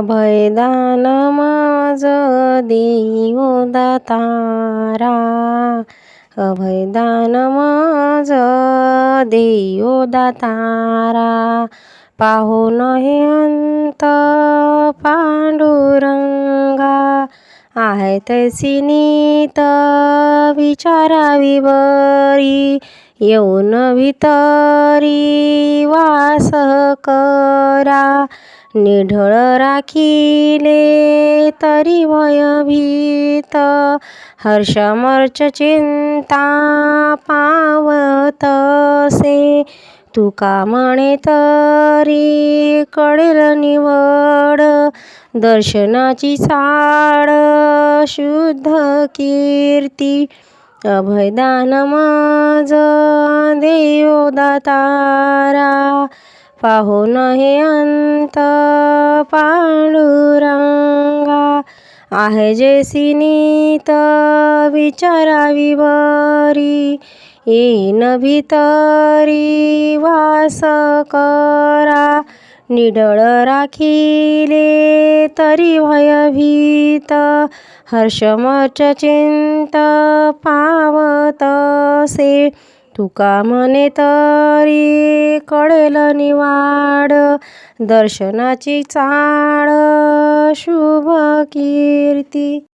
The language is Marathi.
अभयदान माझ देई दातारा. अभयदान माझ देई दातारा. पाहून हे अंत पांडुरंगा. आहे तैसी नीत विचारावी बरी येऊन भितरी वास करा. निढळ राखिले तरी भयभीत हर्षमर्च चिंता पावतसे तुका म्हणे तरी कळेल निवड दर्शनाची साड शुद्ध कीर्ती अभयदान माझ देव दातारा पाहून हे अंत पांडुरंगा. आहे जे सिनीत विचारावी बरी. येईन भितरी वास करा. निडळ राखिले तरी भयभीत. हर्षमच चिंत पावतसे तुका म्हणे तरी कळेल निवाड. दर्शनाची चाळ शुभ कीर्ती.